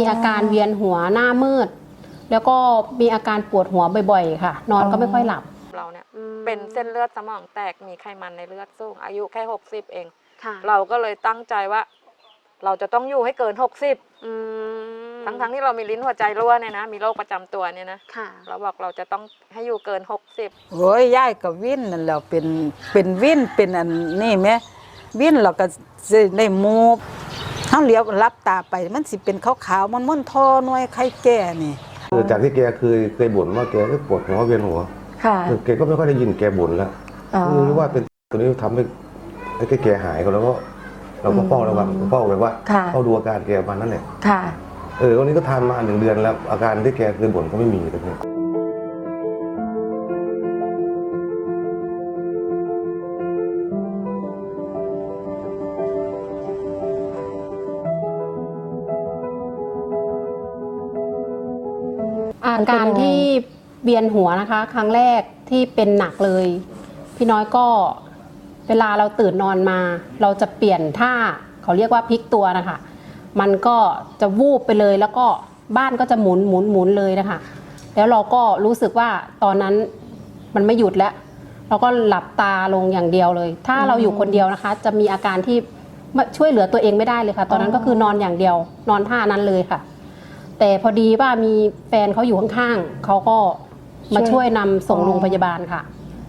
มีอาการเวียนหัวหน้ามืด แล้วก็มีอาการปวดหัวบ่อยๆ ค่ะ นอนก็ไม่ค่อยหลับ เราเนี่ยเป็นเส้นเลือดสมองแตกมีไขมันในเลือดสูง อายุแค่ 60 เอง ค่ะเราก็เลยตั้งใจว่า เราจะต้องอยู่ให้เกิน 60 อืมทั้งๆที่เรามีลิ้นหัวใจรั่วเนี่ยนะ มีโรคประจำตัวเนี่ยนะ ค่ะ เราบอกเราจะต้องให้อยู่เกิน 60 โอ้ยยายก็วินนั่นแหล้วเป็นเป็นวินเป็นอันนี่แหม่วินเราก็สิได้มูบ เฮาเลี้ยวรับตาไปมันสิเป็นขาวๆมันม่นๆทอหน่วยไข่แก่นี่คือจากที่แกเคยเคยบ่นว่าแกก็ปวดหัวเวียนหัวค่ะคือแกก็ไม่ค่อยได้ยินแกบ่นแล้วอ๋อคือรู้ว่าเป็นตัวนี้ทำให้ให้แกหายก็แล้วก็เราก็เฝ้าระวังเฝ้าแบบว่าค่ะเฝ้าดูอาการแกประมาณนั้นแหละค่ะเออวันนี้ก็ทานมาหนึ่งเดือนแล้วอาการที่แกเคยบ่นก็ไม่มีเลย อาการที่เวียนหัวนะคะ ครั้งแรกที่เป็นหนักเลย พี่น้อยก็เวลาเราตื่นนอนมา เราจะเปลี่ยนท่าเขาเรียกว่าพลิกตัวนะคะ มันก็จะวูบไปเลยแล้วก็บ้านก็จะหมุนหมุนหมุนเลยนะคะ แล้วเราก็รู้สึกว่าตอนนั้นมันไม่หยุดแล้วเราก็หลับตาลงอย่างเดียวเลย ถ้าเราอยู่คนเดียวนะคะ จะมีอาการที่ช่วยเหลือตัวเองไม่ได้เลยค่ะ ตอนนั้นก็คือนอนอย่างเดียว นอนท่านั้นเลยค่ะ แต่พอดีว่ามีแฟนเขาอยู่ข้างๆเขาก็มาช่ช่ววยยนำส่งอ๋อโรงพยาบาลค่ะ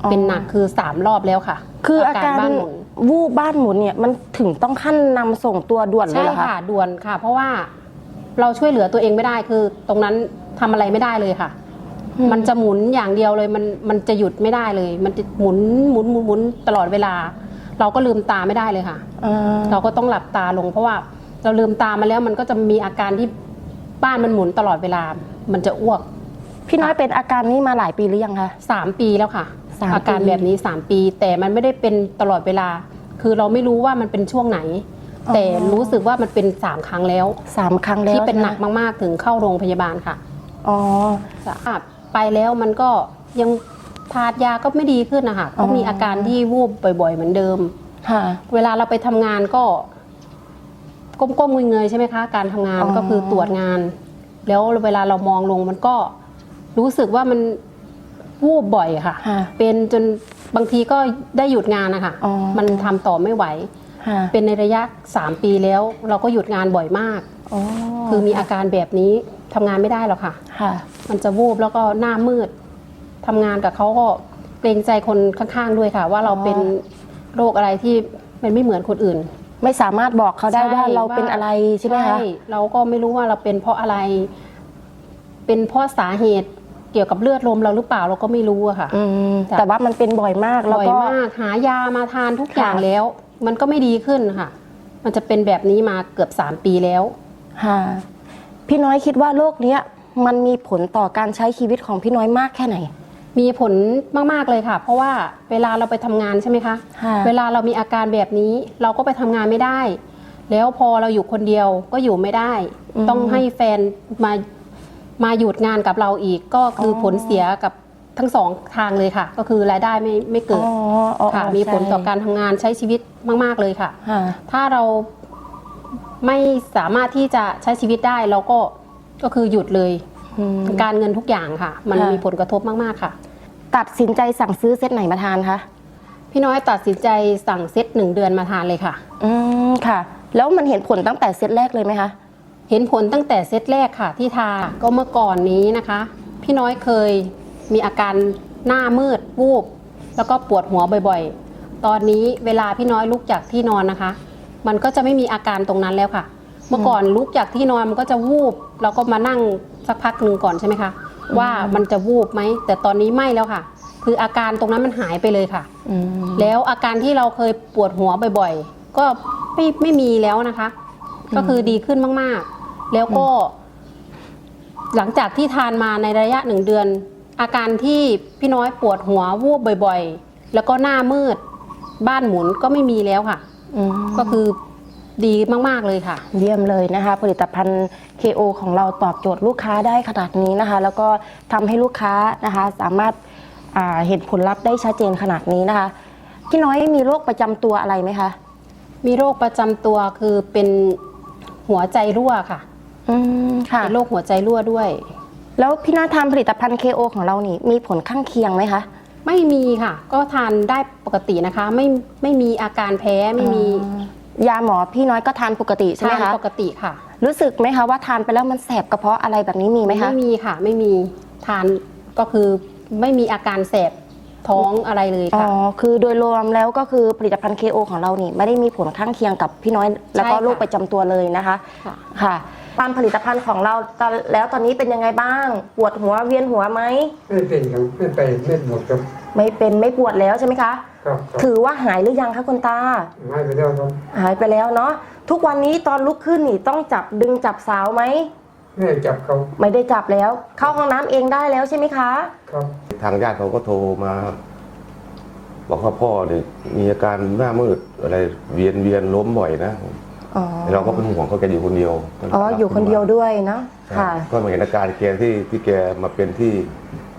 อ๋อ เป็นหนักคือสามรอบแล้วค่ะคืออาการบ้านหมุนวูบบ้านหมุนเนี่ยมันถึงต้องขั้นนำส่งตัวด่วนเลยใช่เหรอคะค่ะด่วนค่ะ เพราะว่าเราช่วยเหลือตัวเองไม่ได้คือ ตรงนั้นทำอะไรไม่ได้เลยค่ะ อืมมันจะหมุนอย่างเดียวเลยมันมันจะหยุดไม่ได้เลย มันจะหมุนหมุนหมุนหมุนตลอดเวลา เราก็ลืมตาไม่ได้เลยค่ะ อ่า เราก็ต้องหลับตาลงเพราะว่าเราลืมตามาแล้วมันก็จะมีอาการที่ บ้านมันหมุนตลอดเวลา มันจะอ้วก พี่น้อยเป็นอาการนี้มาหลายปีหรือยังคะ สามปีแล้วค่ะ สามอาการปีแบบนี้สามปี แต่มันไม่ได้เป็นตลอดเวลา คือเราไม่รู้ว่ามันเป็นช่วงไหน แต่รู้สึกว่ามันเป็นสามครั้งแล้ว สามครั้งแล้วที่เป็นหนักใช่ไมมากๆถึงเข้าโรงพยาบาลค่ะอ๋อ อะไปแล้วมันก็ยังทานยาก็ไม่ดีขึ้นนะคะอ๋อก็มีอาการที่วูบบ่อย ๆ เหมือนเดิม ค่ะ เวลาเราไปทำงานก็ ก้มๆเงยๆใช่ไหมคะ การทำงานอ๋อ ก็คือตรวจงาน แล้วเวลาเรามองลงมันก็รู้สึกว่ามันวูบบ่อยค่ะ ค่ะ เป็นจนบางทีก็ได้หยุดงานนะคะอ๋อ มันทำต่อไม่ไหว ค่ะเป็นในระยะ 3 ปีแล้ว เราก็หยุดงานบ่อยมากอ๋อคือมีอาการแบบนี้ทำงานไม่ได้หรอกค่ะ ค่ะ มันจะวูบแล้วก็หน้ามืดทำงานกับเขาก็เกรงใจคนข้างๆด้วยค่ะ ว่าเราอ๋อเป็นโรคอะไรที่มันไม่เหมือนคนอื่น ไม่สามารถบอกเขาได้ใช่ว่าเราเป็นอะไรใช่ไหมคะ เราก็ไม่รู้ว่าเราเป็นเพราะอะไร เป็นเพราะสาเหตุเกี่ยวกับเลือดลมเราหรือเปล่าเราก็ไม่รู้อะค่ะ อืมจ้ะ แต่ว่ามันเป็นบ่อยมากแล้วบ่อยก็ มากหายามาทานทุกอย่างค่ะ แล้ว มันก็ไม่ดีขึ้นค่ะ มันจะเป็นแบบนี้มาเกือบสามปีแล้ว ค่ะพี่น้อยคิดว่าโรคเนี้ยมันมีผลต่อการใช้ชีวิตของพี่น้อยมากแค่ไหน มีผลมาก ๆ เลยค่ะ เพราะว่าเวลาเราไปทำงานใช่ไหมคะค่ะเวลาเรามีอาการแบบนี้เราก็ไปทำงานไม่ได้ แล้วพอเราอยู่คนเดียวก็อยู่ไม่ได้อืมต้องให้แฟนมามาหยุดงานกับเราอีกก็คือออผลเสียกับทั้งสองทางเลยค่ะ ก็คือรายได้ไม่ไม่เกิดอ๋ออ๋อค่ะอ๋อมีผลใช่ต่อการทำงานใช้ชีวิตมาก ๆ เลยค่ะค่ะ ถ้าเราไม่สามารถที่จะใช้ชีวิตได้เราก็ก็คือหยุดเลยอืม การเงินทุกอย่างค่ะ มันค่ะมีผลกระทบมากๆค่ะ ตัดสินใจสั่งซื้อเซตไหนมาทานคะพี่น้อยตัดสินใจสั่งเซตหนึ่งเดือนมาทานเลยค่ะ อืมค่ะ แล้วมันเห็นผลตั้งแต่เซตแรกเลยไหมคะ เห็นผลตั้งแต่เซตแรกค่ะ ที่ทาก็เมื่อก่อนนี้นะคะ พี่น้อยเคยมีอาการหน้ามืดวูบ แล้วก็ปวดหัวบ่อยๆ ตอนนี้เวลาพี่น้อยลุกจากที่นอนนะคะ มันก็จะไม่มีอาการตรงนั้นแล้วค่ะ เมื่อก่อนลุกจากที่นอนมันก็จะวูบเราก็มานั่ง สักพักหนึ่งก่อนใช่ไหมคะ ว่ามันจะวูบไหม แต่ตอนนี้ไม่แล้วค่ะ คืออาการตรงนั้นมันหายไปเลยค่ะอืมแล้วอาการที่เราเคยปวดหัวบ่อยๆ ก็ไม่ไม่มีแล้วนะคะ ก็คือดีขึ้นมากๆ แล้วก็ หลังจากที่ทานมาในระยะหนึ่งเดือน อาการที่พี่น้อยปวดหัววูบบ่อย ๆ แล้วก็หน้ามืด บ้านหมุนก็ไม่มีแล้วค่ะอืมก็คือ ดีมาก ๆ เลยค่ะ เยี่ยมเลยนะคะ ผลิตภัณฑ์ KO ของเราตอบโจทย์ลูกค้าได้ขนาดนี้นะคะ แล้วก็ทำให้ลูกค้านะคะ สามารถอ่าเห็นผลลัพธ์ได้ชัดเจนขนาดนี้นะคะพี่น้อยมีโรคประจำตัวอะไรไหมคะมีโรคประจำตัวคือเป็นหัวใจรั่วค่ะออืมค่ะเป็นโรคหัวใจรั่วด้วย แล้วพี่น้อยทานผลิตภัณฑ์ KO ของเรานี่มีผลข้างเคียงไหมคะ ไม่มีค่ะ ก็ทานได้ปกตินะคะ ไม่ไม่มีอาการแพ้ไม่มีอ๋อ ยาหมอพี่น้อยก็ทานปกติใช่ไหมทานคะปกติค่ะ รู้สึกไหมคะว่าทานไปแล้วมันแสบกระเพาะอะไรแบบนี้มีไหมคะ ไม่มีค่ะ ไม่มีทานก็คือไม่มีอาการแสบท้องอะไรเลยอ๋อ ค่ะ คือโดยรวมแล้วก็คือผลิตภัณฑ์ KO ของเรานี่ไม่ได้มีผลข้างเคียงกับพี่น้อย แล้วก็ใช่ค่ะ โรคประจำตัวเลยนะคะ ค่ะ ค่ะ ตามผลิตภัณฑ์ของเราตอนแล้วตอนนี้เป็นยังไงบ้าง ปวดหัวเวียนหัวไหม ไม่เป็นครับไม่ไปไม่หมดครับ ไม่เป็นไม่ปวดแล้วใช่ไหมคะ ครับครับถือว่าหายหรือยังคะคุณตาให้ไปแล้วครับหายไปแล้วเนาะทุกวันนี้ตอนลุกขึ้นนี่ต้องจับดึงจับสาวไหม ไม่ให้จับเขาไม่ได้จับแล้ว เข้าห้องน้ำเองได้แล้วใช่ไหมคะ ครับทางญาติเขาก็โทรมา บอกว่าพ่อเนี่ยมีอาการหน้ามืดอะไรเวียนเวียนล้มบ่อยนะ อ๋อเราก็เป็นห่วงเขาแกอยู่คนเดียวอ๋ออยู่คนเดียวด้วยเนาะใช่ค่ะ ก็มาเห็นอาการแกที่ที่แกมาเป็นที่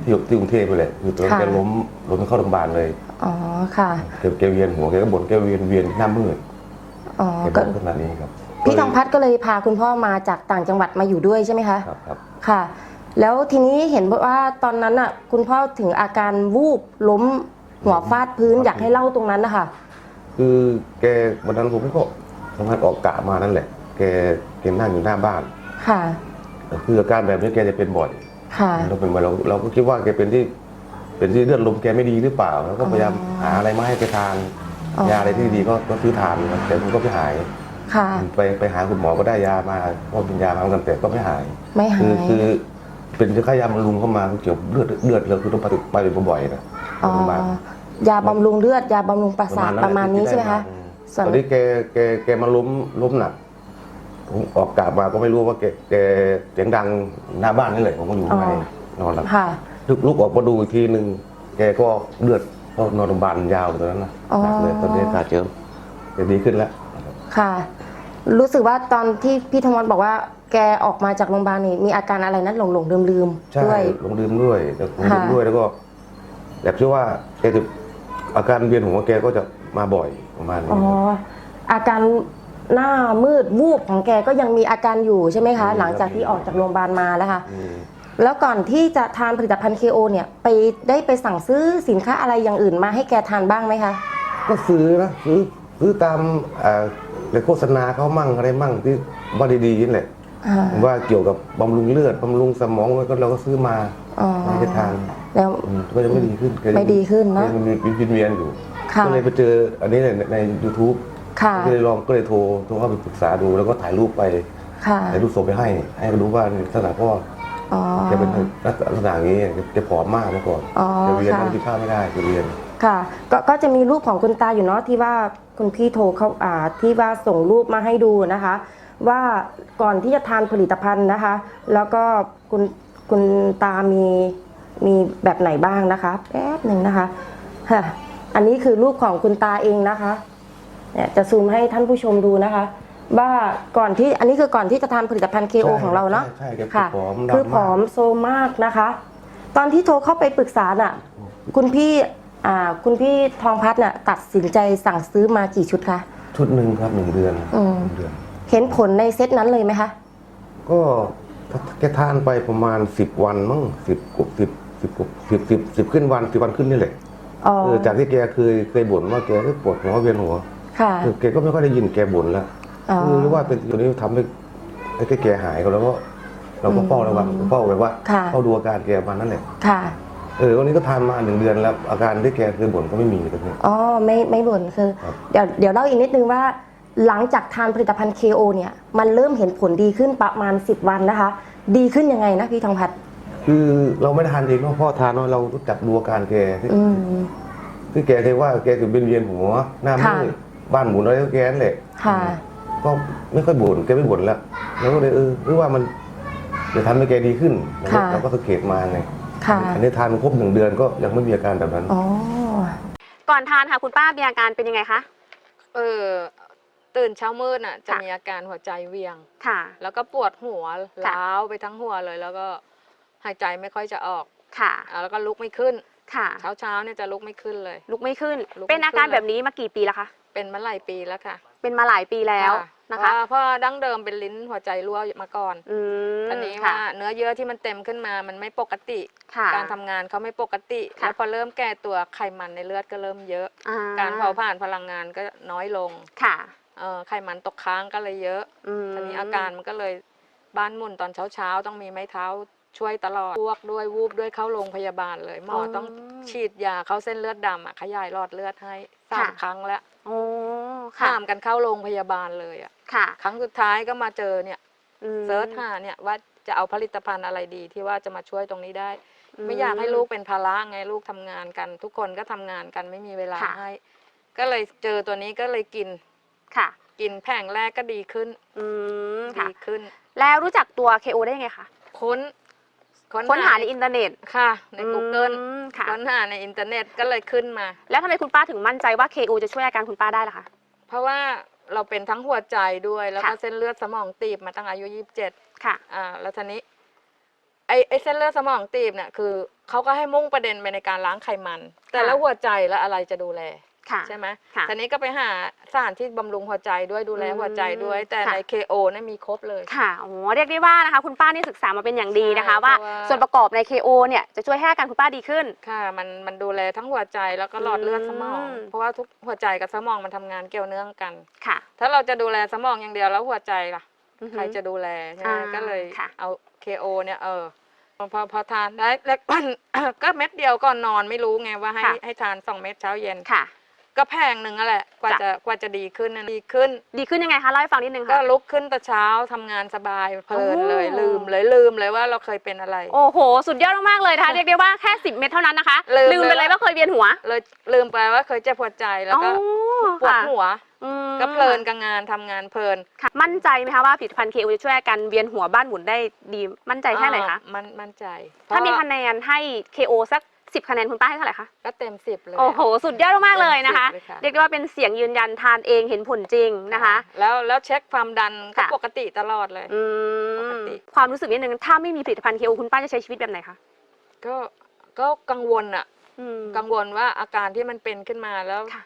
ที่ที่กรุงเทพไปเลยคือตอนนั้นค่ะแกล้มล้มเข้าโรงพยาบาลเลยอ๋อค่ะแกแกเวียนหัวแกก็บ่นแกเวียนเวียนหน้ามืดอ๋อแกบก็อกขนาดนี้ครับพี่ทองพัดก็เลยพาคุณพ่อมาจากต่างจังหวัดมาอยู่ด้วยใช่ไหมคะครับครับค่ะ แล้วทีนี้เห็นว่าตอนนั้นอะคุณพ่อถึงอาการวูบล้มหัวฟาดพื้นอยากให้เล่าตรงนั้นนะคะคือแกวันนั้นผมก็ ทำงานออกกะมานั่นแหละ แกแกนั่งอยู่หน้าบ้าน ค่ะ คืออาการแบบนี้แกจะเป็นบ่อยค่ะเราเป็นบ่อยเราเราก็คิดว่าแกเป็นที่เป็นที่เลือดลมแกไม่ดีหรือเปล่า แล้วก็พยายามหาอะไรมาให้แกทานอ๋อยาอะไรที่ดีก็ก็ซื้อทานครับแต่มันก็ไม่หายค่ะไปไปหาคุณหมอก็ได้ยามาก็เป็นยามาเหมือนกันแต่ก็ไม่หาย ไม่หาคือยคือ เป็นค่ายาบำรุงเข้ามาเกี่ยวกับเลือดเลือดเราคือต้องไปไปบ่อยๆนะอ๋อโรงพยาบาลยาบำรุงเลือดยาบำรุงประสาทประมาณนี้ใช่ไหมคะอืมส่วน ตอนนี้แกแกแกมาล้มล้มหนักผมออกกาบมาก็ไม่รู้ว่าแกแกเสียงดังหน้าบ้านนี่แหละผมก็อยู่ข้างในนอนหลับค่ะ ลุกลุกออกมาดูอีกทีหนึ่งแกก็เลือดก็นอนโรงพยาบาลยาวเลยตอนนั้นนะอ๋อหนักเลยตอนนี้อาการเจอแกดีขึ้นแล้วค่ะ รู้สึกว่าตอนที่พี่ธรรมวัฒน์บอกว่า แกออกมาจากโรงพยาบาลนี่มีอาการอะไรนะหลงหลงลืมลืมๆใช่ด้วยลงดื่มด้วยลงดื่มค่ะด้วยแล้วก็แบบที่ว่าแกจะอาการเวียนหัวแกก็จะ มาบ่อยประมาณนี้อ๋ออาการหน้ามืดวูบของแกก็ยังมีอาการอยู่ใช่ไหมคะหลังจากที่ออกจากโรงพยาบาลมาแล้วค่ะมแล้วก่อนที่จะทานผลิตภัณฑ์ KO เนี่ยไปได้ไปสั่งซื้อสินค้าอะไรอย่างอื่นมาให้แกทานบ้างไหมคะ ก็ซื้อนะซื้อซื้อตามเอ่อในโฆษณาเขามั่งอะไรมั่งที่ว่าดีๆนี่แหละอ่า ว่าเกี่ยวกับบำรุงเลือดบำรุงสมองแล้วก็เราก็ซื้อมาอ๋อ ให้แกทานแล้ว อืมก็ยังไม่ดีขึ้นแกยังไม่ดีขึ้นเนอะแกยังมีวินเวียนอยู่ค่ะ ก็เลยไปเจออันนี้ในใน YouTube ค่ะก็เลยลองก็เลยโทรโทรเข้าไปปรึกษาดูแล้วก็ถ่ายรูปไปค่ะถ่ายรูปส่งไปให้ ให้เขารู้ว่าลักษณะพ่ออ๋อแกเป็นลักษณะอย่างนี้แกผอมมากเมื่อก่อนอ๋อแกเวียนค่ะนั่งกินข้าวไม่ได้แกเวียนค่ะก็ก็จะมีรูปของคุณตาอยู่เนาะที่ว่าคุณพี่โทรเขาอ่าที่ว่าส่งรูปมาให้ดูนะคะ ว่าก่อนที่จะทานผลิตภัณฑ์นะคะ แล้วก็คุณคุณตามีมีแบบไหนบ้างนะคะแป๊บหนึ่งนะคะค่ะ อันนี้คือรูปของคุณตาเองนะคะเนี่ยจะซูมให้ท่านผู้ชมดูนะคะ ว่าก่อนที่อันนี้คือก่อนที่จะทานผลิตภัณฑ์ KO ใช่ของเราเนาะใช่ใช่แกค่ะผอมคือดำผมากอมโซมากนะคะ ตอนที่โทรเข้าไปปรึกษาน่ะ คุณพี่อ่าคุณพี่ทองพัฒน์น่ะตัดสินใจสั่งซื้อมากี่ชุดคะ ชุดหนึ่งครับหนึ่งเดือนอืม หนึ่งเดือน เห็นผลในเซตนั้นเลยไหมคะ ก็แกทานไปประมาณสิบวันมั้งสิบกว่าสิบสิบกว่าสิบสิบสิบขึ้นวันสิบวันขึ้นนี่แหละ อ๋อเออจากที่แกเคยเคยบ่นว่าแกก็ปวดหัวเวียนหัวค่ะเออแกก็ไม่ค่อยได้ยินแกบ่นแล้วอ๋อคือว่าเป็นตัวนี้ทำให้ให้แกหายก็แล้วก็เราก็เฝ้าระวังเฝ้าแบบว่าค่ะ เฝ้าดูอาการแกประมาณนั้นแหละค่ะเออวันนี้ก็ทานมาหนึ่งเดือนแล้ว อาการที่แกเคยบ่นก็ไม่มีตอนนี้อ๋อไม่ไม่บ่นคือ ครับ เดี๋ยวเดี๋ยวเล่าอีกนิดนึงว่า หลังจากทานผลิตภัณฑ์ KO เนี่ย มันเริ่มเห็นผลดีขึ้นประมาณ 10 วันนะคะ ดีขึ้นยังไงนะพี่ทองพัฒน์ คือเราไม่ได้ทานเองเนอะพ่อทานเนอะเรารู้จักดูอาการแกที่อืมที่แกเคยว่าแกถึงเป็นเวียนหัวหน้ามืค่ะ ดบ้านหมุนอะไรก็แกนั่นแหละ ค่ะ ก็ไม่ค่อยบ่นแกไม่บ่นแล้วแล้วก็เลยเออหรือว่ามันจะทำให้แกดีขึ้นค่ะ เราก็สังเกตมาไงค่ะ อันนี้ทานครบหนึ่งเดือนก็ยังไม่มีอาการแบบนั้น อ๋อ ก่อนทานค่ะคุณป้ามีอาการเป็นยังไงคะ เออตื่นเช้ามืดน่ะจะค่ะ มีอาการหัวใจเวียง ค่ะ แล้วก็ปวดหัวล้าวไปทั้งหัวเลย แล้วก็ หายใจไม่ค่อยจะออกค่ะอ่าแล้วก็ลุกไม่ขึ้นค่ะ เช้าเช้าๆเนี่ยจะลุกไม่ขึ้นเลย ลุกไม่ขึ้นลุกไม่เป็นอาการขึ้นเลยแบบนี้มากี่ปีแล้วคะเป็นมาหลายปีแล้วค่ะ เป็นมาหลายปีแล้วค่ะนะคะว่าเพราะดั้งเดิมเป็นลิ้นหัวใจรั่วมาก่อนอืมอันนี้ค่ะว่าเนื้อเยื่อที่มันเต็มขึ้นมามันไม่ปกติค่ะการทำงานเขาไม่ปกติค่ะแล้วพอเริ่มแก่ตัวไขมันในเลือดก็เริ่มเยอะอ่การเผาผ่านพลังงานก็น้อยลงค่ะเอ่อไขมันตกค้างก็เลยเยอะอืมทีนี้อาการมันก็เลยบ้านหมุนตอนเช้าๆ ต้องมีไม้เท้า ช่วยตลอดพวกด้วยวูบด้วยเข้าโรงพยาบาลเลย หมอออ ต้องฉีดยาเข้าเส้นเลือดดำอะขยายหลอดเลือดให้สามค่ะ ครั้งแล้วโอ้ค่ะ ข้ามกันเข้าโรงพยาบาลเลยอะค่ะครั้งสุดท้ายก็มาเจอเนี่ยอืมเซิร์ชหาเนี่ยว่าจะเอาผลิตภัณฑ์อะไรดีที่ว่าจะมาช่วยตรงนี้ได้อืมไม่อยากให้ลูกเป็นภาระไงลูกทำงานกัน ทุกคนก็ทำงานกันไม่มีเวลาค่ะให้ ก็เลยเจอตัวนี้ก็เลยกินค่ะ กินแผงแรกก็ดีขึ้นอืมค่ะ ดีขึ้น แล้วรู้จักตัว KO ได้ยังไงคะ ค้น ค้นหาในอินเทอร์เน็ตค่ะ ใน Google อืมค่ะ ค้นหาในอินเทอร์เน็ตก็เลยขึ้นมา แล้วทำไมคุณป้าถึงมั่นใจว่า KO จะช่วยอาการคุณป้าได้ล่ะคะ เพราะว่าเราเป็นทั้งหัวใจด้วยแล้วก็ค่ะ เส้นเลือดสมองตีบมาตั้งอายุ27ค่ะ อ่าแล้วทีนี้ไอ้ไอ้เส้นเลือดสมองตีบเนี่ยคือเขาก็ให้มุ่งประเด็นไปในการล้างไขมัน แต่แล้วหัวใจแล้วอะไรจะดูแล ค่ะใช่ไหมค่ะ ทีนี้ก็ไปหาสถานที่บำรุงหัวใจด้วยดูแลหัวใจด้วย แต่ค่ะใน KO เนี่ยมีครบเลย ค่ะโอ้โหเรียกได้ว่านะคะคุณป้านี่ศึกษามาเป็นอย่างดีนะคะ ใช่ว่าเพราะว่า ส่วนประกอบใน KO เนี่ยจะช่วยให้อาการคุณป้าดีขึ้น ค่ะ มันมันดูแลทั้งหัวใจแล้วก็หลอดเลือดสมอง อืม เพราะว่าทุกหัวใจกับสมองมันทำงานเกี่ยวเนื่องกัน ค่ะถ้าเราจะดูแลสมองอย่างเดียวแล้วหัวใจล่ะ อือฮึใครจะดูแลใช่ไหมอ่าก็เลยค่ะ เอา KO เนี่ยเออพอพอพอทานได้แล้ว ก็เม็ดเดียวก่อนนอนไม่รู้ไงว่าให้ค่ะ ให้ทานสองเม็ดเช้าเย็น ค่ะ ก็แพงหนึ่งนั่นแหละกว่าจ้ะ จะกว่าจะดีขึ้นนะดีขึ้น ดีขึ้นยังไงคะเล่าให้ฟังนิดนึงก็ค่ะ ลุกขึ้นแต่เช้าทำงานสบายเพลินเลยโอ้ ลืมเลยลืมเลยว่าเราเคยเป็นอะไร โอ้โห สุดยอดมากๆเลยนะคะเรียกได้ว่าแค่ 10 เม็ดเท่านั้นนะคะลืมลืมไปเลยเลยว่าเคยเวียนหัวเลยลืมไปว่าเคยเจ็บหัวใจแล้วก็อ๋อปวดค่ะหัวอืมก็เพลินกับงานทำงานเพลินค่ะ มั่นใจไหมคะว่าผลิตภัณฑ์ KO จะช่วยอาการเวียนหัวบ้านหมุนได้ดีมั่นใจแค่ไหนคะ อ่ามันมั่นใจถ้ามีเพระ คะแนนให้ KO สัก 10 คะแนนคุณป้าให้เท่าไหร่คะ ก็เต็มสิบเลย โอ้โห สุดยอดมากๆเลยนะคะ เต็มสิบเลยค่ะ เรียกได้ว่าเป็นเสียงยืนยันทานเองเห็นผลจริงนะคะ แล้วแล้วเช็คความดันก็ค่ะ ปกติตลอดเลย อืปกมติ ความรู้สึกนิดนึง ถ้าไม่มีผลิตภัณฑ์ KO คุณป้าจะใช้ชีวิตแบบไหนคะก็ก็กังวลอะอืม กังวลว่าอาการที่มันเป็นขึ้นมาแล้ว ค่ะ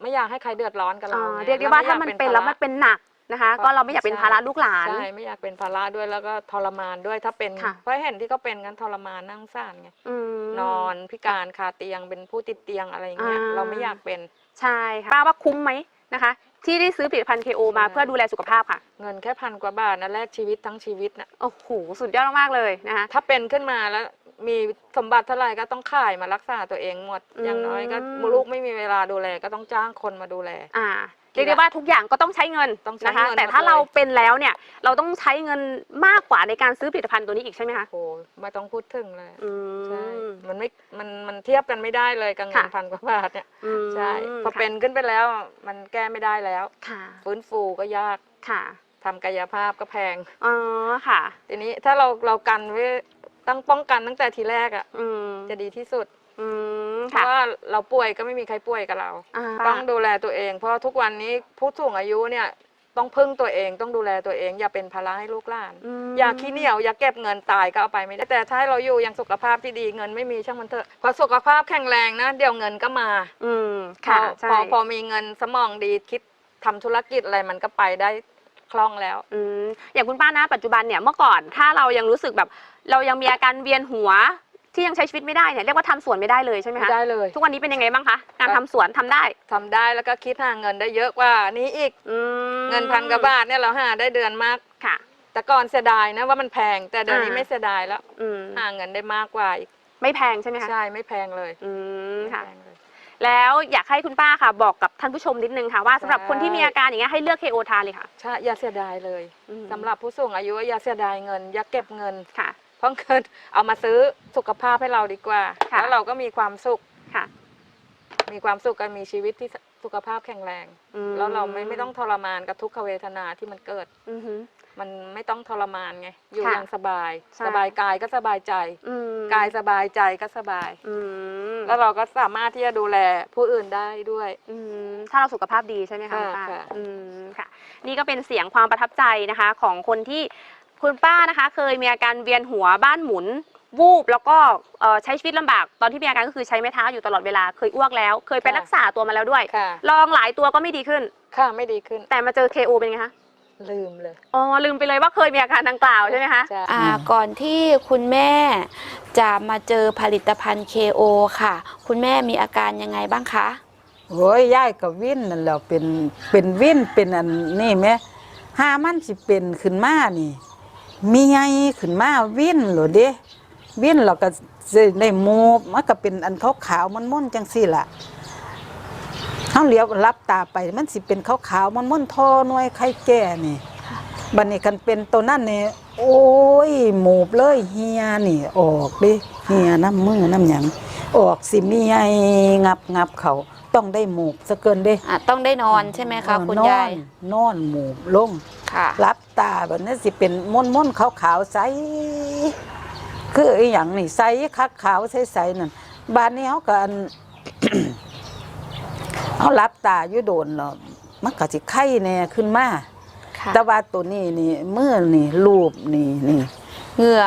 ไม่อยากให้ใครเดือดร้อนกับเราอ่าไงเรียกได้ว่าแล้ถ้ามันเป็นแล้วมันเป็นหนัก นะคะ ก็เราไม่อยากเป็นภาระลูกหลาน ใช่ไม่อยากเป็นภาระด้วยแล้วก็ทรมานด้วยถ้าเป็นค่ะเพราะเห็นที่เขาเป็นกันทรมานนั่งซ่านไงอืมนอนพิการคาเตียงเป็นผู้ติดเตียงอะไรอย่างเงี้ยอ่า เราไม่อยากเป็น ใช่ค่ะป้าว่าคุ้มไหมนะคะ ที่ได้ซื้อผลิตภัณฑ์ KO มาใช่เพื่อดูแลสุขภาพค่ะเงินแค่พันกว่าบาทนะแลกชีวิตทั้งชีวิตนะโอ้โหสุดยอดมากๆเลยนะคะ ถ้าเป็นขึ้นมาแล้วมีสมบัติเท่าไหร่ก็ต้องขายมารักษาตัวเองหมด อืม อย่างน้อยก็ลูกไม่มีเวลาดูแลก็ต้องจ้างคนมาดูแล อ่า เรียกได้ว่าทุกอย่างก็ต้องใช้เงินต้องใช้นะคะ เงินแต่ถ้าหมดเลย เราเป็นแล้วเนี่ยเราต้องใช้เงินมากกว่าในการซื้อผลิตภัณฑ์ตัวนี้อีกใช่ไหมคะโอ้ไม่ต้องพูดถึงเลย อืใช่มมันไม่ มัน มันเทียบกันไม่ได้เลยกับเงินค่ะ พันกว่าบาทเนี่ย อืมใช่ พอเป็นขึ้นไปแล้ว มันแก้ไม่ได้แล้ว ค่ะฟื้นฟูก็ยาก ค่ะทำกายภาพก็แพง อ๋อค่ะ ทีนี้ถ้าเรา เรากันไว้ตั้งป้องกันตั้งแต่ทีแรกอะ อืมจะดีที่สุด อืมเพค่ะ ราะว่าเราป่วยก็ไม่มีใครป่วยกับเรา อ่าต้องดูแลตัวเอง เพราะทุกวันนี้ผู้สูงอายุเนี่ยต้องพึ่งตัวเองต้องดูแลตัวเอง อย่าเป็นภาระให้ลูกหลาน มอย่าขี้เหนียวอย่าเก็บเงินตายก็เอาไปไม่ได้แต่ถ้าให้เราอยู่อย่างสุขภาพที่ดีเงินไม่มีช่างมันเถอะพอสุขภาพแข็งแรงนะเดี๋ยวเงินก็มาอืมพอค่ะใช่พอพอมีเงินสมองดีคิดทำธุรกิจอะไรมันก็ไปได้คล่องแล้ว อืมอย่างคุณป้านะปัจจุบันเนี่ยเมื่อก่อนถ้าเรายังรู้สึกแบบ เรายังมีอาการเวียนหัว ที่ยังใช้ชีวิตไม่ได้เนี่ยเรียกว่าทำสวนไม่ได้เลยใช่ไหมไม่คะได้เลย ทุกวันนี้เป็นยังไงบ้างคะการทำสวนทำได้ทำได้แล้วก็คิดหาเงินได้เยอะกว่านี้อีก อืมเงินพันกว่าบาทเนี่ยเราหาได้เดือนมาก ค่ะ แต่ก่อนเสียดายนะว่ามันแพง แต่เดี๋ยวนี้อ่า ไม่เสียดายแล้ว อืมหาเงินได้มากกว่าอีก ไม่แพงใช่ไหมคะใช่ไม่แพงเลยอืมไม่ค่ะแพงเลย แล้วอยากให้คุณป้าค่ะ บอกกับท่านผู้ชมนิดนึงค่ะว่าสำหรับใช่คนที่มีอาการอย่างเงี้ยให้เลือก KO ทานเลยค่ะใช่อย่าเสียดายเลยอืมสำหรับผู้สูงอายุอย่าเสียดายเงิน อย่าเก็บเงิน ค่ะ เพราะเงินเอามาซื้อสุขภาพให้เราดีกว่า ค่ะ แล้วเราก็มีความสุข ค่ะมีความสุขกันมีชีวิตที่สุขภาพแข็งแรง อืมแล้วเราไม่ไม่ต้องทรมานกับทุกขเวทนาที่มันเกิด อือหือ มันไม่ต้องทรมานไง อยู่ค่ะอย่างสบาย ใช่ สบายกายก็สบายใจ อืมกายสบายใจก็สบาย อืมแล้วเราก็สามารถที่จะดูแลผู้อื่นได้ด้วย อืมถ้าเราสุขภาพดีใช่ไหมคะค่ะคุณป้าค่ะ อืมค่ะ นี่ก็เป็นเสียงความประทับใจนะคะ ของคนที่ คุณป้านะคะ เคยมีอาการเวียนหัวบ้านหมุน วูบแล้วก็เอ่อใช้ชีวิตลำบากตอนที่มีอาการก็คือใช้ไม้เท้าอยู่ตลอดเวลาเคยอ้วกแล้ว เคยไปรักษาตัวมาแล้วด้วย ค่ะ ลองหลายตัวก็ไม่ดีขึ้น ค่ะไม่ดีขึ้น แต่มาเจอ KO เป็นไงคะลืมเลยอ๋อลืมไปเลยว่าเคยมีอาการดังกล่าวใช่ไหมคะใช่อ่าก่อนที่คุณแม่จะมาเจอผลิตภัณฑ์ KO ค่ะ คุณแม่มีอาการยังไงบ้างคะ โอ้ยย่ายกับวินนั่นแหล้วเป็นเป็นวินเป็นอันนี่แหม่หามันสิเป็นขึ้นมานี่ มีไงขึ้นมาวินเหรอเด้วินเราก็สิได้หมูมันก็เป็นอันขาวๆมันๆจังซี่ล่ะเฮาเลี้ยวรับตาไปมันสิเป็นขาวๆมันๆทอหน่วยไข่แก่นี่บัดนี้คันเป็นตัวนั้นนี่โอ้ยหมูบเลยเฮียนี่ออกเดิเฮียน้ำมือน้ำหยังออกสิมีไงงับงับเขาต้องได้หมูบซะเกินเด้อะต้องได้นอนใช่ไหมคะเออคุณนอนยายนอนหมูบลงค่ะรับ ตาแบบนี้สิเป็นม่นม่นๆขาวขาวๆใสคือไอ้อย่างนี่ใสคักขาวใสใสๆนั่นบ้านนี้เขาก็อันเขารับตาอยู่โดนเนาะมันก็สิไข้แน่ขึ้นมาค่ะแต่ว่าตัวนี้นี่มือนี่รูปนี่นี่เหงื่อ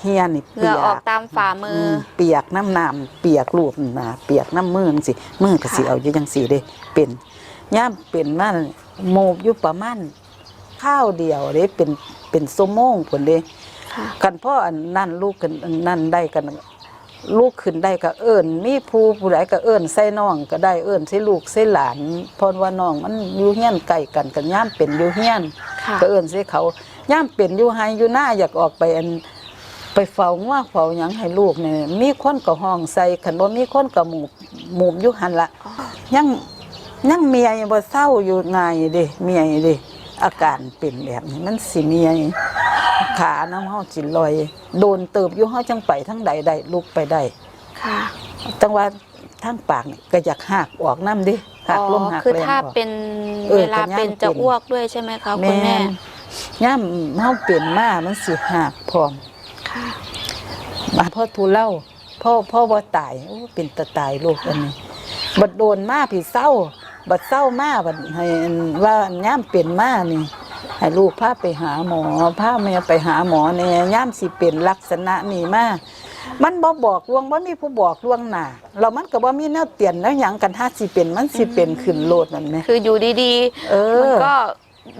เฮียนี่เหเปีงื่อยออกกตามฝ่ามืออมเปียกน้ำน้ำเปียกรูปนั่นนะเปียกน้ำมือจังสิมือก็สิค่ะเอาอยู่จังสิเด้เป็นย่ามเป็นมาโมบอยู่ประมาณ ข้าวเดียวเด้เป็นเป็นสมงผลเด้ค่ะกันพ่ออันนั่นลูกกันอันนั่นได้กันลูกขึ้นได้ก็เอิญมีผู้ผู้ใดก็เอิญใส่น้องก็ได้เอิญใส่ลูกใส่หลานเพราะว่าน้องมันอยู่เฮียนไก่กันกันย่ามเป็นอยู่เฮียนค่ะก็เอิญใส่เขาย่ามเป็นอยู่ไฮอยู่หน้าอยากออกไปอันไปเฝ้างัวเฝ้าหยังให้ลูกเนี่ยมีคนก็ห้องใส่ขันบ่มีคนก็หมูหมูบอยู่หันละยังยังเมียบ่เศร้าอยู่ไงายเด้เมียเด้ อาการเป็นแบบนี้มันสิเมียขาน้ำเฮาสิลอย โดนเติบอยู่เฮาจังไปทั้งใดได้ลุกไปได้ค่ะจังว่าทั้งปากนี่ก็อยากหักออกน้ำดิหักลมหักคือแรงถ้าออกเป็นเออเวลาก็ย่างเป็นจะเป็นอ้วกด้วยใช่ไหมคะคุณแม่นย่ามเฮาเปลี่ยนมามันสิหักพร้อมค่ะมาพ่อทูเล่าพ่อพ่อบ่ตายโอ้เป็นตาตายลูกอันนี้บัดโดนมาพี่เศร้า บัดเศร้ามาบัดให้อันว่าย่ามเป็นมานี่ให้ลูกพาไปหาหมอพาแม่ไปหาหมอเนี่ยย่ามสิเป็นลักษณะนี้มามันบ่บอกลวงบ่มีผู้บอกลวงหน้าเรามันก็บ่มีแนวเตียนแนวหยังกันถ้าสิเป็นมันสิเป็นขึ้นโลดนั่นแหมคืออยู่ดีเอๆมันอก็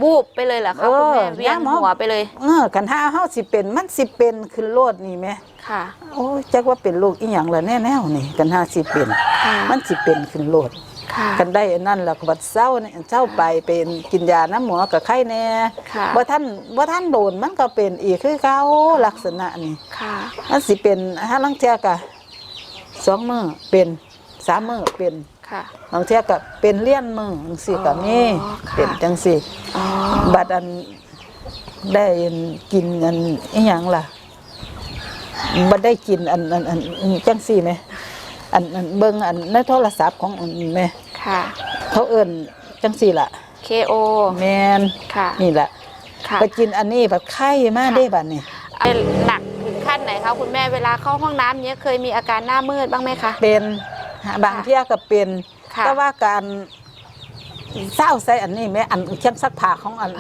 บูบไปเลยเหรอคะเออคุณแม่เวียนย่าหมอหัวไปเลย เออกันถ้าเฮาสิเป็นมันสิเป็นขึ้นโลดนี่แหมค่ะ โอ้ยจักว่าเป็นลูกอีหยังล่ะแน่ๆนี่กันหาสิเป็นค่ะมันสิเป็นขึ้นโลด ค่ะ กันได้อันนั่นแล้วก็บัดเศร้าเนี่ยเศร้าไปเป็นกินยาน้ำหมอกับไข้แน่ค่ะบ่ท่านบ่ท่านโดนมันก็เป็นอีกคือเก่าลักษณะนี่ค่ะ มันสิเป็นถ้าลังเทียกะสองมื้อเป็นสามมื้อเป็นค่ะบางเทียก็เป็นเลี้ยนมื้อจังซี่ก็มีอ๋อค่ะ เป็นจังซี่ อ๋อ บัดอันได้กินอันอีหยังล่ะบ่ได้กินอันอันอันอันจังซี่ไหม อันอันเบิ่งอันในโทรศัพท์ของอันแม่ค่ะ เขาเอิ้นจังซี่ล่ะ KO แมนค่ะ นี่แหละค่ะไปกินอันนี้แบบไข้มาได้บัดนี่เป็นหนักถึงขั้นไหนคะคุณแม่เวลาเข้าห้องน้ำเนี้ยเคยมีอาการหน้ามืดบ้างไหมคะ เป็นบางเที่ยก็เป็นค่ะ แต่ว่าการ เศร้าใส่อันนี้แม่อันเชียงซักผ้าของอัน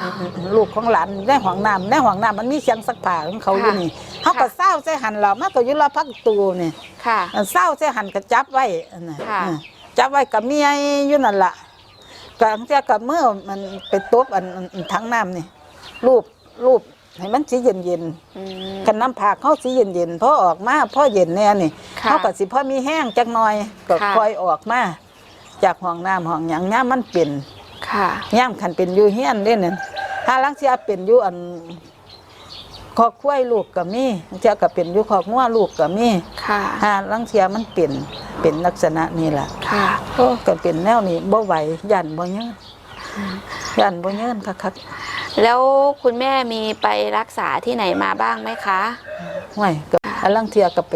ลูกของหลานในห้องน้ำในห้องน้ำมันมีเชียงซักผ้าของเขาอยู่นี่เขาก็เศร้าใส่หันเรามันก็อยุลพักตูนี่ค่ะอันเศร้าใส่หันก็จับไว้อันน่ะค่ะอืมจับไว้กับเมียอยู่นั่นล่ะก็อันเที่ยกับเมื่อมันไปตบอันอันอันทั้งน้ำนี่รูปรูปให้มันสีเย็นเย็นๆอืมกันน้ำผักเขาสีเย็นเย็นๆพอออกมาพอเย็นแน่นี่ค่ะเขาก็สิพอมีแห้งจักหน่อยก็ค่ะค่อยออกมา จากห้องน้ำห้องหยังย่ามมันเป็นค่ะ ย่ามคันเป็นอยู่เฮียนเด้นั่นถ้าลังเสียเป็นอยู่อันคอกคุ้ยลูกก็มีลังเสียก็เป็นอยู่คอกงัวลูกก็มีค่ะ ถ้าลังเสียมันเป็นเป็นลักษณะนี้แหละค่ะโอ้ก็เป็นแนวนี้บ่ไหวยันบ่เยินยันบ่เยินคักแล้วคุณแม่มีไปรักษาที่ไหนมาบ้างไหมคะๆห่วยก็อันลังเทียก็ไป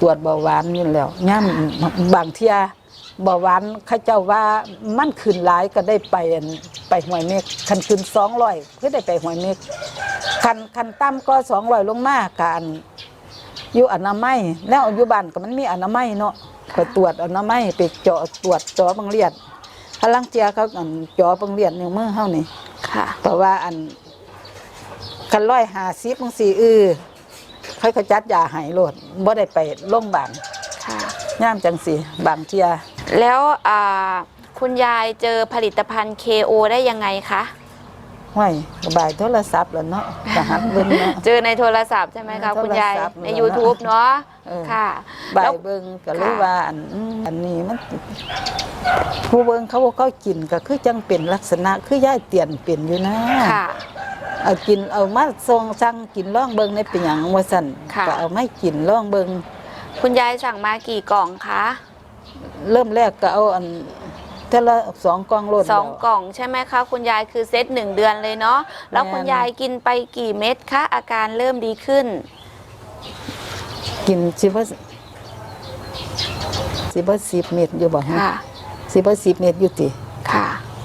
ตรวจเบาหวานนี่แหล้วย่ามบางเทียเบาหวานเขาเจ้าว่ามันขึ้นหลายก็ได้ไปอันไปหวยเมฆคันขึ้น200ก็ได้ไปหวยเมฆคันคันต่ำก็200ลงมาการอยู่อนามัยแล้วอยู่บ้านก็มันมีอนามัยเนาะไปตรวจอนามัยไปเจาะตรวจเจาะบางเลียดอันลังเทียเขาอันเจาะบางเลียดนิ้วมือเฮานี่ค่ะเพราะว่าอันกันร้อยหาซิบางสี่อือเขาก็จัดยาใหายโลดบ่ได้ไปโรงพยาบาลค่ะย่ามจังสีบางเทีย แล้วอ่าคุณยายเจอผลิตภัณฑ์ KO ได้ยังไงคะหห้อยก็บายโทรศัพท์แล้วเนาะก็หัดเบิ่งเนาะ เจอในโทรศัพท์ใช่ไหมคะในโทรศัพท์คุณยาย ในแล้วนะ YouTube เนาะเออค่ะบาแล้ยวเบิ่งก็เลยว่าอันอืมอันนี้มันผู้เบิ่งเขาบอกเขากินก็คือจังเป็นลักษณะคือย่ายเตียนเป็นอยู่นะค่ะเอากินเอามาทรงสั่งกินล่องเบิ่งในเป็นหยังว่าซั่นค่ะก็เอาไม่กินล่องเบิ่งคุณยายสั่งมากี่กล่องคะ เริ่มแรกก็เอาอันเท่าละสองกล่องโลดสองแล้วกล่องใช่ไหมคะคุณยายคือเซตหนึ่งเดือนเลยเนาะแล้วแม่นคุณยายกินไปกี่เม็ดคะอาการเริ่มดีขึ้น กินสิบ่สิบ่สิบเม็ดอยู่บ่ฮะค่ะสิบ่สิบเม็ดอยู่ติ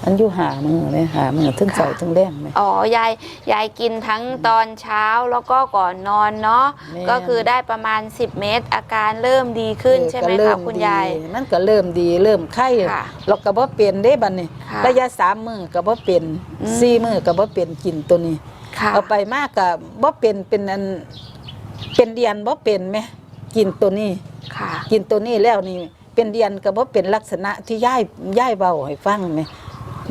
ค่ะอันอยู่หามือเลยหามือถึงเสาร์ถึงแดงไหมอ๋อยายยายกินทั้งตอนเช้าแล้วก็ก่อนนอนเนาะแม่นก็คือได้ประมาณ 10 เม็ดอาการเริ่มดีขึ้นใช่ไหมก็เริ่คะคุณยายดีมันก็เริ่มดีเริ่มไข้ค่ะเราก็บ่เป็นเด้บัดนี้ค่ะระยะสามมือก็บ่เป็นอืมสี่มือก็บ่เป็นกินตัวนี้ค่ะเอาไปมากก็บ่เป็นเป็นอันเป็นเดียนบ่เป็นไหมกินตัวนี้ค่ะกินตัวนี้แล้วนี่เป็นเดียนก็บ่เป็นลักษณะที่ย่ายย่ายเบาให้ฟังไหม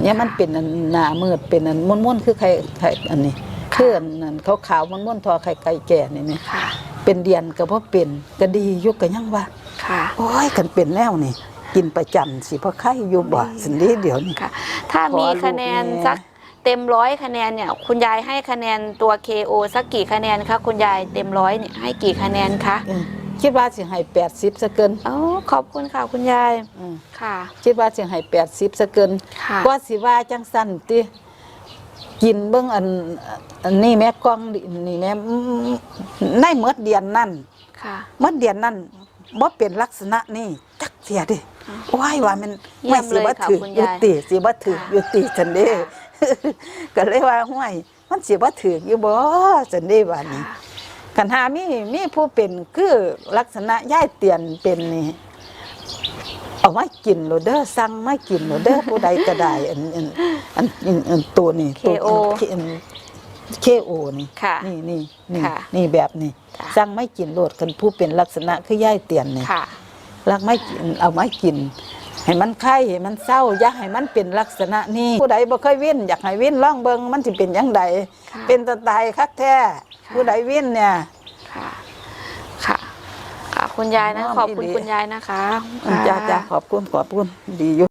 เนี่ยมันเป็นอันหน้ามืดเป็นอันม้วนๆคือไข่ไข่อันนี้คืออันนั้นขาวๆม้วนๆทอไข่ไก่แก่นี่ไหมค่ะ เป็นเดียนก็บ่เป็นก็ดีอยู่ก็ยังว่าค่ะ โอ้ยกันเป็นแนวนี่ กินประจำสิเพราะไข้อยู่บ่สินดีเดี๋ยวนี้ค่ะ ถ้ามีคะแนนขอลูกแม่สักเต็มร้อยคะแนนเนี่ย คุณยายให้คะแนนตัว KO สักกี่คะแนนคะคุณยายเต็มร้อยเนี่ยให้กี่คะแนนคะเออ คิดว่าสิให้80ซะเกิน อ๋อขอบคุณค่ะ คุณยายอืม ค่ะ คิดว่าสิให้80ซะเกินค่ะกว่าสิว่าจังซั่นติกินเบิ่งอันอันนี้แม่กล้องนี่แม่อืมในเมดเดือนนั่น ค่ะ เมดเดือนนั่นบ่เป็นลักษณะนี้จักเสียดิว้ายว่ามันเยี่ยมสิบ่เลยค่ะถือคุณอยู่ยายติสิบ่ถือค่ะอยู่ติจันเด้ก็เลยว่าห้วยมันสิบ่ถืออยู่บ่จันเด้ว่านี้ กันหามีมีผู้เป็นคือลักษณะย่ายเตียนเป็นนี่เอามากินโลเด้อสั่งมากินโลเด้อผู้ใดก็ได้อันอันอันอันอันตัวนี่ตัว KO อันเคโอนี่ค่ะนี่นี่นี่ค่ะนี่แบบนี้ค่ะ สั่งไม่กินโลดกันผู้เป็นลักษณะคือย่ายเตียนนี่ ค่ะ รักไม่กินเอาไม่กิน ให้มันไข้ให้มันเศร้าอยากให้มันเป็นลักษณะนี้ผู้ใดบ่เคยวิ่นอยากให้วิ่นล่องเบิงมันสิเป็นยังไงค่ะเป็นตะตายคักแท้ค่ะผู้ใดวิ่นเนี่ยค่ะค่ะค่ะคุณยายนะน้อมขอบคุณอีหลีคุณยายนะคะจ้าจ้าขอบคุณขอบคุณดีอยู่